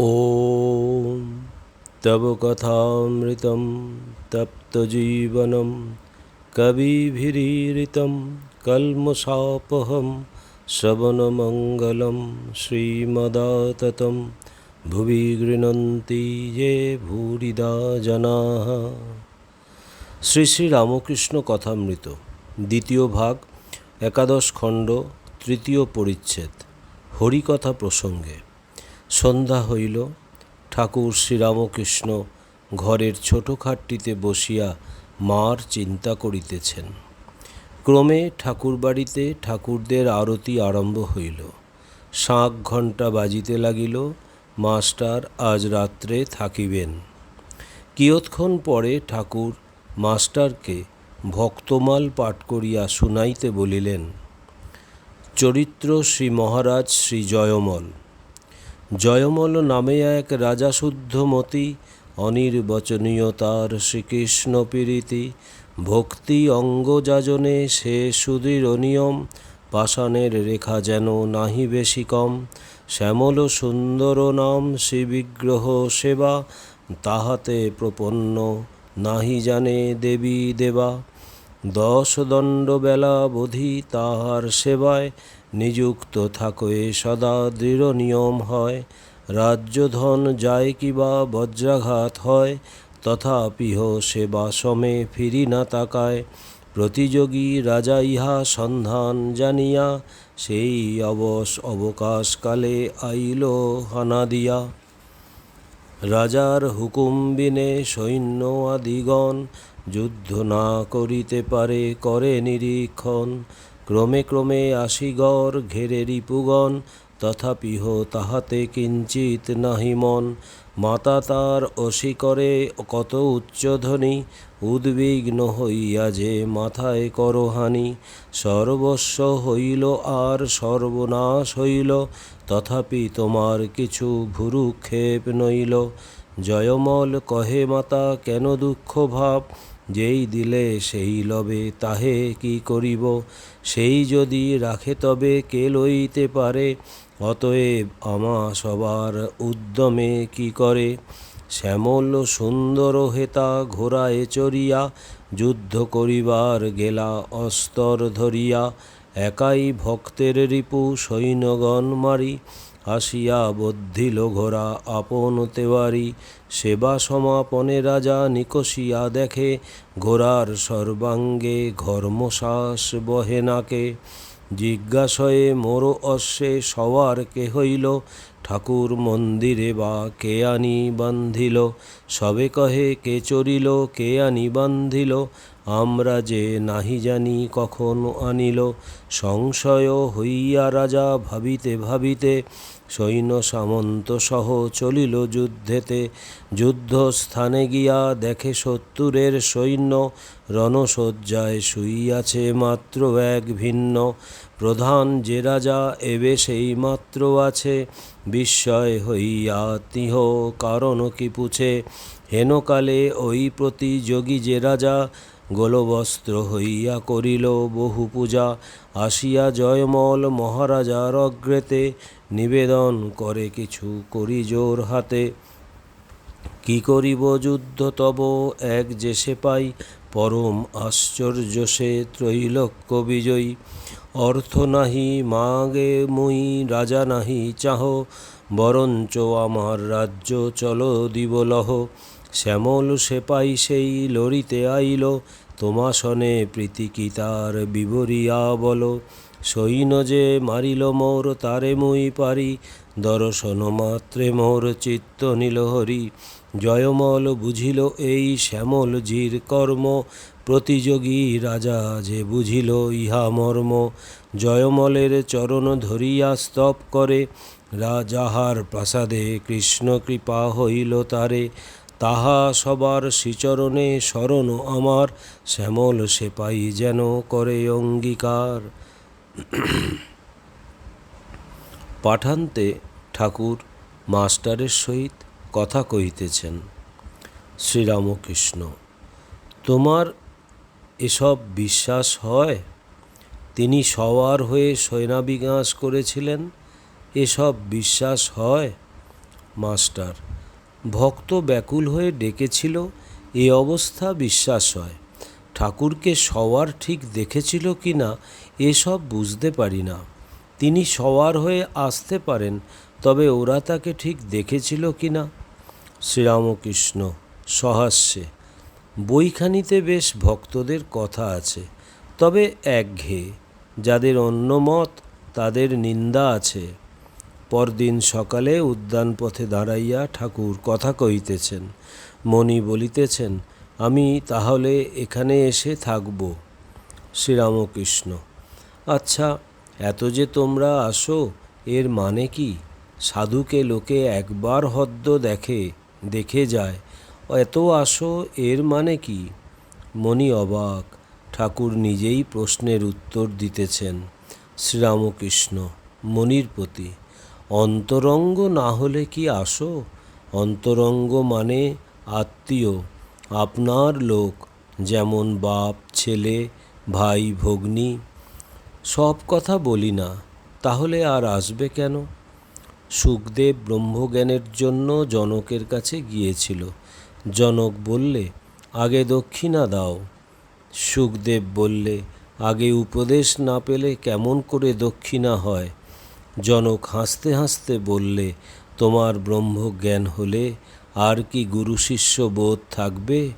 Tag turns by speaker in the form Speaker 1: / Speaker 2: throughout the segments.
Speaker 1: ॐ तव कथामृतं तप्तजीवनं कविभिरीरितं कल्मषापहं श्रवणमङ्गलं श्रीमदाततं ভুবি গৃণন্তি যে ভূরিদা জনাः শ্রী শ্রী রামকৃষ্ণ কথামৃত দ্বিতীয় ভাগ একাদশ খণ্ড তৃতীয় পরিচ্ছেদ হরিকথা প্রসঙ্গে সন্ধ্যা হইল, ঠাকুর শ্রীরামকৃষ্ণ ঘরের ছোট খাটটিতে বসিয়া মার চিন্তা করিতেছেন। ক্রমে ঠাকুরবাড়িতে ঠাকুরদের আরতি আরম্ভ হইল। শাঁখ ঘণ্টা বাজিতে লাগিল, মাস্টার আজ রাত্রে থাকিবেন। কিয়ৎক্ষণ পরে ঠাকুর মাস্টারকে ভক্তমাল পাঠ করিয়া শুনাইতে বলিলেন, চরিত্র শ্রী মহারাজ শ্রী জয়মল জয়মল নামে এক রাজাশুদ্ধমতি অনির্বচনীয় তার শ্রীকৃষ্ণ পীড়িতি ভক্তি অঙ্গযাজনে সে সুদৃঢ় নিয়ম, পাষাণের রেখা যেন নাহি বেশি কম। শ্যামল সুন্দর নাম শ্রীবিগ্রহ সেবা, তাহাতে প্রপন্ন নাহি জানে দেবী দেবা। দশ দণ্ড বেলা বোধি তাহার সেবায় নিযুক্ত থাকয়ে সদা দৃঢ় নিয়ম হয়। রাজ্যধন যায় কিবা বজ্রাঘাত হয় তথাপিহ সেবা সমে ফিরি না তাকায়। প্রতিযোগী রাজা ইহা সন্ধান জানিয়া, সেই অবস অবকাশকালে আইল হানা দিয়া। রাজার হুকুম বিনে সৈন্য আদিগণ, যুদ্ধ না করিতে পারে, করে নিরীক্ষণ। ক্রমে ক্রমে আসিগর ঘেরে রিপুগণ তথাপিহ তাহাতে কিঞ্চিত নাহি মন। মাতা তার অসি করে, কত উচ্চধ্বনি উদ্বিগ্ন হইয়া যে মাথায় করহানি। সর্বস্ব হইল আর সর্বনাশ হইল, তথাপি তোমার কিছু ভুরুক্ষেপ নইল। জয়মল কহে, মাতা, কেন দুঃখ ভাব? যেই দিলে সেই লবে, তাহে কি করিব? সেই যদি রাখে তবে কে লইতে পারে? অতএব আমা সবার উদ্যমে কি করে? শ্যামল সুন্দর হেতা ঘোড়ায় চড়িয়া, যুদ্ধ করিবার গেলা অস্তর ধরিয়া, একাই ভক্তের রিপু সৈন্যগণ মারি। আসিয়া বদ্ধিল ঘোড়া আপন তেওয়ারি, সেবা সমাপনে রাজা নিকষিয়া দেখে, ঘোড়ার সর্বাঙ্গে ঘর্মশ্বাস বহে নাকে। জিজ্ঞাসয়ে, মোর অশ্বে সওয়ার কে হইল? ঠাকুর মন্দিরে বা কে আনি বান্ধিল? সবে কহে, কে চরিল, কে আনি বান্ধিল? আমরা যে নাহি জানি কখন আনিল? সংশয় হইয়া রাজা ভাবিতে ভাবিতে সৈন্য সামন্ত সহ চলিল যুদ্ধেতে। যুদ্ধস্থানে গিয়া দেখে সত্তরের সৈন্য রণসজ্জায় শুইয়াছে মাত্র এক ভিন্ন। প্রধান যে রাজা এবে সেই মাত্র আছে। বিস্ময় হইয়া তিহ, কারণ কি পুছে? হেনকালে ওই প্রতিযোগী যে রাজা গোলবস্ত্র হইয়া করিল বহু পূজা। আসিয়া জয়মল মহারাজার অগ্রেতে নিবেদন করে কিছু করি জোর হাতে। কি করিব যুদ্ধ তব এক যে সে পাই, পরম আশ্চর্য সে ত্রৈলোক্য বিজয়ী। অর্থ নাহি, মাগে মুই, রাজা নাহি চাহ, বরঞ্চ আমার রাজ্য চল দিবলহ। শ্যামল সেপাই সেই লড়িতে আইল তোমাসনে প্রীতি কি তার বিবরিয়া বল সৈন্য যে মারিল মোর তারে মুই পারি, দর্শন মাত্রে মোর চিত্ত নীল হরি। জয়মল বুঝিল এই শ্যামল জির কর্ম, প্রতিযোগী রাজা যে বুঝিল ইহা মর্ম। জয়মলের চরণ ধরিয়া স্তব করে, রাজাহার প্রাসাদে কৃষ্ণ কৃপা হইল তারে। তাহা সবার শ্রীচরণে শরণ আমার, শ্যামল সেপাই যেন করে অঙ্গীকার। পাঠান্তে ঠাকুর মাস্টারের সহিত কথা কহিতেছেন, শ্রীরামকৃষ্ণ, তোমার এসব বিশ্বাস হয়? তিনি সওয়ার হয়ে সৈনাবিনাশ করেছিলেন, এসব বিশ্বাস হয়? মাস্টার, ভক্ত ব্যাকুল হয়ে ডেকেছিল, এ অবস্থা বিশ্বাস হয়। ঠাকুরকে সওয়ার ঠিক দেখেছিল কি না, এসব বুঝতে পারি না। তিনি সওয়ার হয়ে আসতে পারেন, তবে ওরা তাকে ঠিক দেখেছিল কি না? শ্রীরামকৃষ্ণ সহাস্যে, বইখানিতে বেশ ভক্তদের কথা আছে, তবে একঘেয়ে, যাদের অন্য মত, তাদের নিন্দা আছে। পরদিন সকালে উদ্যান পথে দাঁড়াইয়া ঠাকুর কথা কহিতেছেন, মণি বলিতেছেন আমি তাহলে এখানে এসে থাকব, শ্রীরামকৃষ্ণ। আচ্ছা এত যে তোমরা আসো, এর মানে কি? সাধুকে লোকে একবার হদ্দ দেখে দেখে যায়। এত আসো, এর মানে কি? মণি অবাক, ঠাকুর নিজেই প্রশ্নের উত্তর দিতেছেন, শ্রীরামকৃষ্ণ মনির প্রতি। অন্তরঙ্গ না হলে কি আসো? অন্তরঙ্গ মানে আত্মীয়। আপনার লোক, যেমন বাপ, ছেলে, ভাই, ভগ্নী, সব কথা বলি না, তাহলে আর আসবে কেন? সুখদেব ব্রহ্মজ্ঞানের জন্য জনকের কাছে গিয়েছিল। জনক বললে, আগে দক্ষিণা দাও। সুখদেব বললে, আগে উপদেশ না পেলে কেমন করে দক্ষিণা হয়? জনক হাসতে হাসতে বললে, তোমার ব্রহ্মজ্ঞান হলে আর কি গুরু শিষ্য বোধ থাকবে?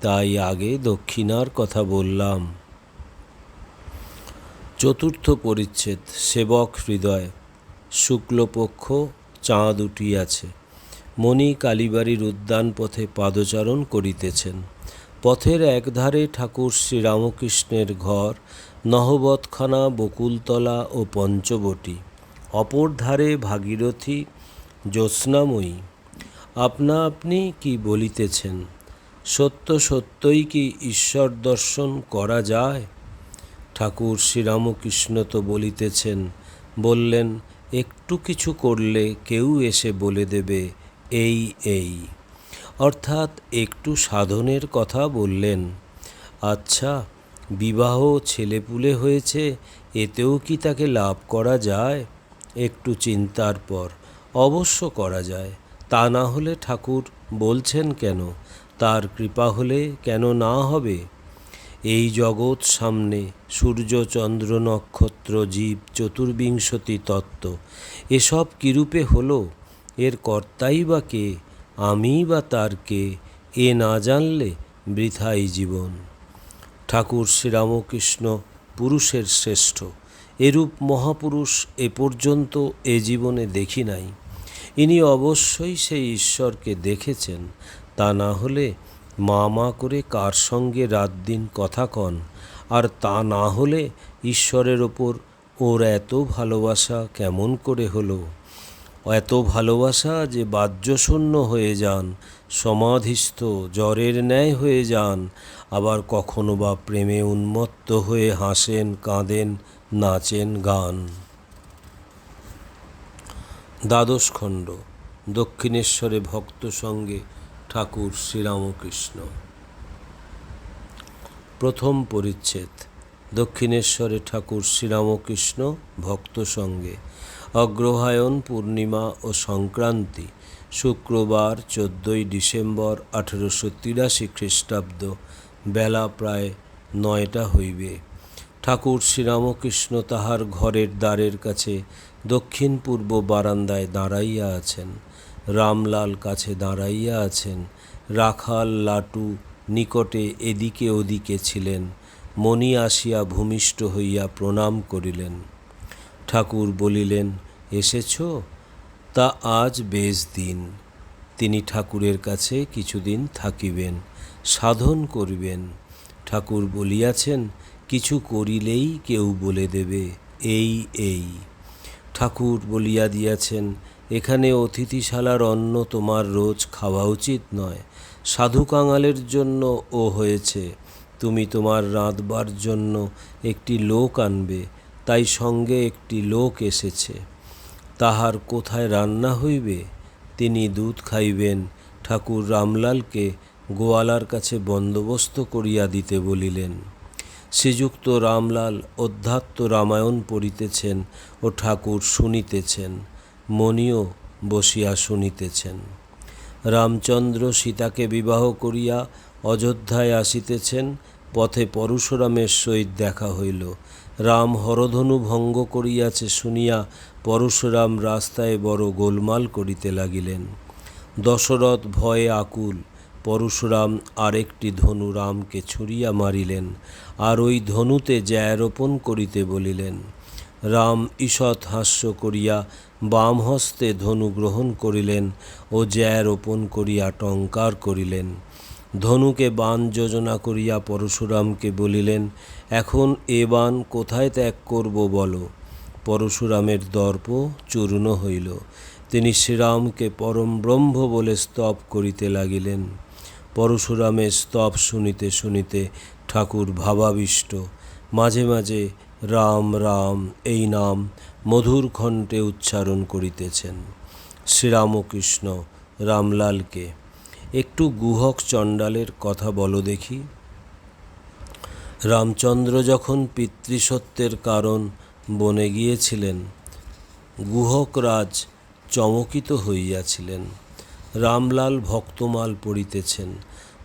Speaker 1: তাই আগে দক্ষিণার কথা বললাম। চতুর্থ পরিচ্ছেদ, সেবক হৃদয়, শুক্লপক্ষ, চাঁদ উঠিয়াছে। মণি কালীবাড়ির উদ্যান পথে পাদচারণ করিতেছেন। পথের একধারে ঠাকুর শ্রীরামকৃষ্ণের ঘর নহবতখানা বকুলতলা ও পঞ্চবটী। অপর ধারে ভাগীরথী, জ্যোৎস্নাময়ী। আপনা আপনি কি বলিতেছেন? সত্য সত্যই কি ঈশ্বর দর্শন করা যায়? ঠাকুর শ্রীরামকৃষ্ণ তো বলিতেছেন, বললেন, একটু কিছু করলে কেউ এসে বলে দেবে, এই এই। অর্থাৎ একটু সাধনের কথা বললেন। আচ্ছা বিবাহ ছেলেপুলে হয়েছে, এতেও কি তাকে লাভ করা যায়? একটু চিন্তার পর, অবশ্য করা যায়। তা না হলে ঠাকুর বলছেন কেন? তার কৃপা হলে কেন না হবে? এই জগৎ সামনে সূর্য, চন্দ্র, নক্ষত্র, জীব, চতুর্বিংশতি তত্ত্ব, এসব কিরূপে হলো? এর কর্তাই বা কে? আমি বা তার কে? এ না জানলে বৃথাই জীবন। ঠাকুর শ্রীরামকৃষ্ণ পুরুষের শ্রেষ্ঠ, এরূপ মহাপুরুষ এ পর্যন্ত এ জীবনে দেখি নাই। ইনি অবশ্যই সেই ঈশ্বরকে দেখেছেন। তা না হলে মা মা করে কার সঙ্গে রাত দিন কথা কন? আর তা না হলে ঈশ্বরের ওপর ওর এত ভালোবাসা কেমন করে হলো? এত ভালোবাসা যে বাহ্যশূন্য হয়ে যান, সমাধিস্থ, জ্বরের ন্যায় হয়ে যান, আবার কখনো বা প্রেমে উন্মত্ত হয়ে হাসেন, কাঁদেন, নাচেন, গান। দ্বাদশ খণ্ড, দক্ষিণেশ্বরে ভক্ত সঙ্গে ঠাকুর শ্রীরামকৃষ্ণ। প্রথম পরিচ্ছেদ, দক্ষিণেশ্বরে ঠাকুর শ্রীরামকৃষ্ণ ভক্ত সঙ্গে, অগ্রহায়ণ, পূর্ণিমা ও সংক্রান্তি, শুক্রবার চোদ্দই ডিসেম্বর আঠেরোশো তিরাশি খ্রিস্টাব্দ, বেলা প্রায় নয়টা হইবে। ঠাকুর শ্রীরামকৃষ্ণ তাহার ঘরের দ্বারের কাছে দক্ষিণ পূর্ব বারান্দায় দাঁড়াইয়া আছেন। রামলাল কাছে দাঁড়াইয়া আছেন। রাখাল লাটু নিকটে এদিকে ওদিকে ছিলেন। মণি আসিয়া ভূমিষ্ঠ হইয়া প্রণাম করিলেন। ঠাকুর বলিলেন, এসেছ? তা আজ বেশ দিন। তিনি ঠাকুরের কাছে কিছুদিন থাকিবেন, সাধন করিবেন। ঠাকুর বলিয়াছেন কিছু করিলেই কেউ বলে দেবে, এই এই। ঠাকুর বলিয়া দিয়াছেন, এখানে অতিথিশালার অন্ন তোমার রোজ খাওয়া উচিত নয়। সাধু কাঙালের জন্য ও হয়েছে। তুমি তোমার রাঁধবার জন্য একটি লোক আনবে, তাই সঙ্গে একটি লোক এসেছে। তাহার কোথায় রান্না হইবে? তিনি দুধ খাইবেন। ঠাকুর রামলালকে গোয়ালার কাছে বন্দোবস্ত করিয়া দিতে বলিলেন। শ্রীযুক্ত রামলাল অধ্যাত্ম রামায়ণ পড়িতেছেন ও ঠাকুর শুনিতেছেন মণিও বসিয়া শুনিতেছেন। রামচন্দ্র সীতাকে বিবাহ করিয়া অযোধ্যায় আসিতেছেন, পথে পরশুরামের সহিত দেখা হইল। রাম হরধনু ভঙ্গ করিয়াছে শুনিয়া পরশুরাম রাস্তায় বড় গোলমাল করিতে লাগিলেন। দশরথ ভয়ে আকুল পরশুরাম আরেকটি ধনু রামকে ছুঁড়িয়া মারিলেন, আর ওই ধনুতে জ্যারোপণ করিতে বলিলেন। রাম ঈষৎ হাস্য করিয়া বাম হস্তে ধনু গ্রহণ করিলেন ও জ্যা রোপণ করিয়া টঙ্কার করিলেন। ধনুকে বাণ যোজনা করিয়া পরশুরামকে বলিলেন, এখন এ বাণ কোথায় ত্যাগ করব বলো পরশুরামের দর্প চূর্ণ হইল। তিনি শ্রীরামকে পরম ব্রহ্ম বলে স্তব করিতে লাগিলেন। পরশুরামের স্তব শুনিতে শুনিতে ঠাকুর ভাবাবিষ্ট। মাঝে মাঝে রাম রাম এই নাম মধুর কণ্ঠে উচ্চারণ করিতেছেন। শ্রীরামকৃষ্ণ রামলালকে একটু গুহক চণ্ডালের কথা বলো দেখি। রামচন্দ্র যখন পিতৃসত্যের কারণ বনে গিয়েছিলেন গুহকরাজ চমকিত হইয়াছিলেন। রামলাল ভক্তমাল পড়িতেছেন।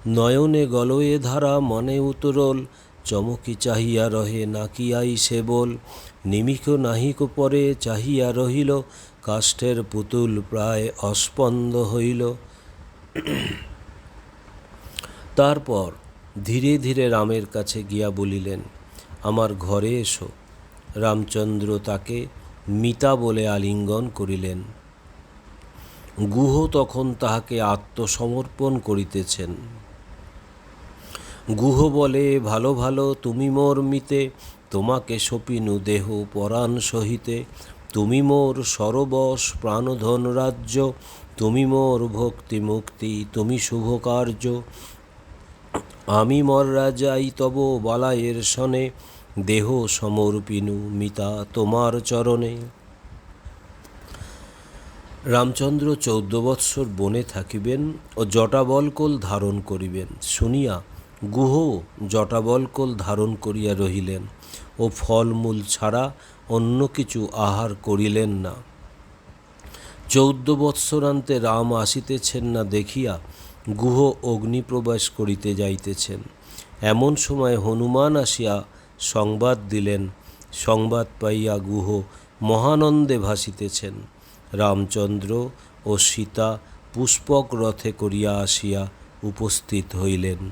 Speaker 1: নয়নে গলয়ে ধারা মনে উতরল, চমকি চাহিয়া রহে নাকিয়াই সেবল নিমিক নাহিক পরে চাহিয়া রহিল, কাষ্ঠের পুতুল প্রায় অস্পন্দ হইল। তারপর ধীরে ধীরে রামের কাছে গিয়া বলিলেন, আমার ঘরে এসো। রামচন্দ্র তাকে মিতা বলে আলিঙ্গন করিলেন। গুহ তখন তাহাকে আত্মসমর্পণ করিতেছেন। গুহ বলে, ভালো ভালো, তুমি মোর মিতে, তোমাকে সপিনু দেহ পরাণ সহিতে। তুমি মোর সরবশ প্রাণধন রাজ্য, তুমি মোর ভক্তি মুক্তি, তুমি শুভ কার্য। আমি মর রাজাই তব বালায়ের সনে, দেহ সমর্পিনু মিতা তোমার চরণে। রামচন্দ্র চৌদ্দ বৎসর বনে থাকিবেন ও জটাবলকল ধারণ করিবেন। শুনিয়া গুহ জটাবলকল ধারণ করিয়া রহিলেন ও ফলমূল ছাড়া অন্য কিছু আহার করিলেন না। চৌদ্দ বৎসরান্তে রাম আসিতেছেন না দেখিয়া গুহ অগ্নিপ্রবেশ করিতে যাইতেছেন। এমন সময় হনুমান আসিয়া সংবাদ দিলেন, সংবাদ পাইয়া গুহ মহানন্দে ভাসিতেছেন। রামচন্দ্র ও সীতা পুষ্পক রথে করিয়া আসিয়া উপস্থিত হইলেন।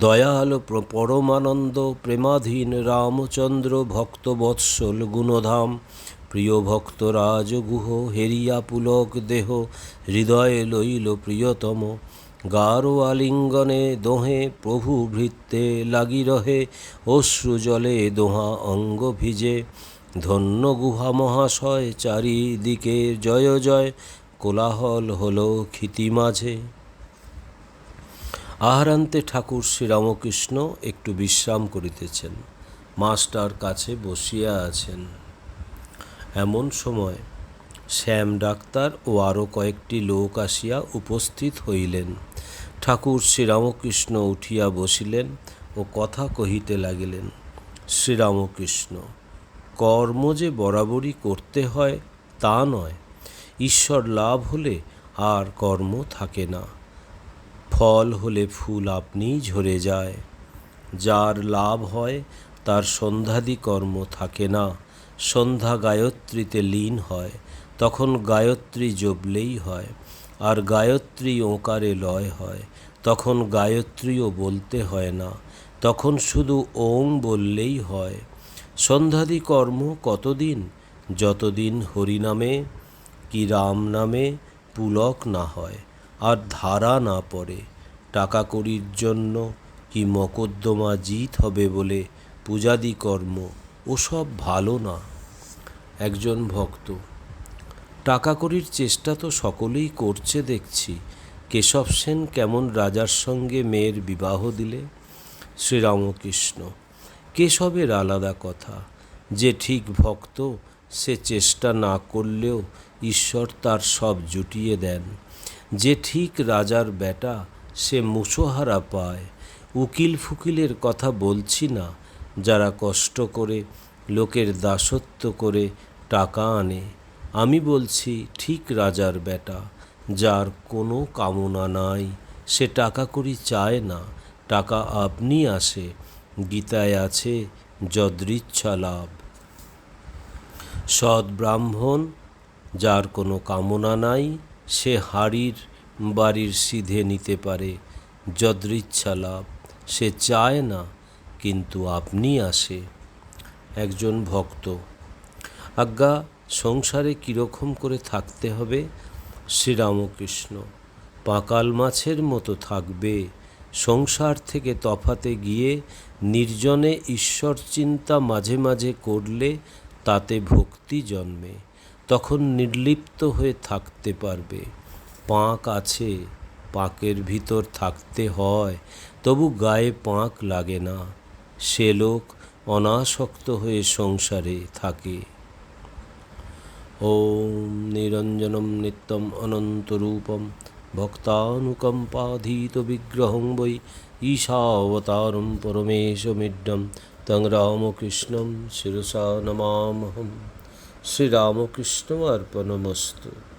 Speaker 1: দয়াল পরমানন্দ প্রেমাধীন রামচন্দ্র ভক্তবৎসল গুণধাম, প্রিয় ভক্ত রাজগুহ হেরিয়া পুলক দেহ, হৃদয়ে লইল প্রিয়তম গারো আলিঙ্গনে দোহে প্রভু ভৃত্তে লাগি রহে অশ্রু জলে দোহা অঙ্গ ভিজে ধন্য গুহা মহাশয়, চারিদিকে জয় জয়, কোলাহল হলো ক্ষিতি মাঝে। আহারান্তে ঠাকুর শ্রীরামকৃষ্ণ একটু বিশ্রাম করিতেছেন, মাস্টার কাছে বসিয়া আছেন। এমন সময় শ্যাম ডাক্তার ও আরও কয়েকটি লোক আসিয়া উপস্থিত হইলেন। ঠাকুর শ্রীরামকৃষ্ণ উঠিয়া বসিলেন ও কথা কহিতে লাগিলেন, শ্রীরামকৃষ্ণ কর্ম যে বরাবরই করতে হয়, তা নয়। ঈশ্বর লাভ হলে আর কর্ম থাকে না। ফল হলে ফুল আপনিই ঝরে যায়। যার লাভ হয়, তার সন্ধ্যাদি কর্ম থাকে না। সন্ধ্যা গায়ত্রীতে লীন হয়, তখন গায়ত্রী জপলেই হয়। আর গায়ত্রী ওঁকারে লয় হয়, তখন গায়ত্রীও বলতে হয় না। তখন শুধু ওং বললেই হয়। সন্ধ্যাদি কর্ম কতদিন? যতদিন হরিনামে কি রাম নামে পুলক না হয়, আর ধারা না পড়ে। টাকা কড়ির জন্য কি মকদ্দমা জিত হবে বলে পূজাদি কর্ম, ওসব ভালো না। একজন ভক্ত, টাকা কড়ির চেষ্টা তো সকলেই করছে দেখছি। কেশব সেন কেমন রাজার সঙ্গে মেয়ের বিবাহ দিলে? শ্রীরামকৃষ্ণ কেশবের আলাদা কথা। যে ঠিক ভক্ত, সে চেষ্টা না করলেও ঈশ্বর তার সব জুটিয়ে দেন। যে ঠিক রাজার বেটা, সে মুছোহারা পায়। উকিল ফুকিলের কথা বলছি না, যারা কষ্ট করে, লোকের দাসত্ব করে টাকা আনে। আমি বলছি, ঠিক রাজার বেটা, যার কোনো কামনা নাই, সে টাকা করি চায় না, টাকা আপনি আসে। গীতায় আছে যদৃচ্ছা লাভ সৎ ব্রাহ্মণ, যার কোনো কামনা নাই, সে হাড়ির বাড়ির সিধে নিতে পারে। যদৃচ্ছা লাভ সে চায় না, কিন্তু আপনি আসে। একজন ভক্ত, আজ্ঞা, সংসারে কীরকম করে থাকতে হবে? শ্রীরামকৃষ্ণ, পাকাল মাছের মতো থাকবে। সংসার থেকে তফাতে গিয়ে নির্জনে ঈশ্বর চিন্তা মাঝে মাঝে করলে তাতে ভক্তি জন্মে, তখন নির্লিপ্ত হয়ে থাকতে পারবে। পাঁক আছে, পাঁকের ভিতর থাকতে হয়, তবু গায়ে পাঁক লাগে না। সে লোক অনাসক্ত হয়ে সংসারে থাকে। ওম নিরঞ্জনম নিত্যম অনন্তরূপম ভক্তানুকম্পাধীত বিগ্রহং বৈ ঈশাবতারম পরমেশমিড্যম তং রামকৃষ্ণ শিরসা নমামহম। শ্রীরামকৃষ্ণ অর্পণমস্তু।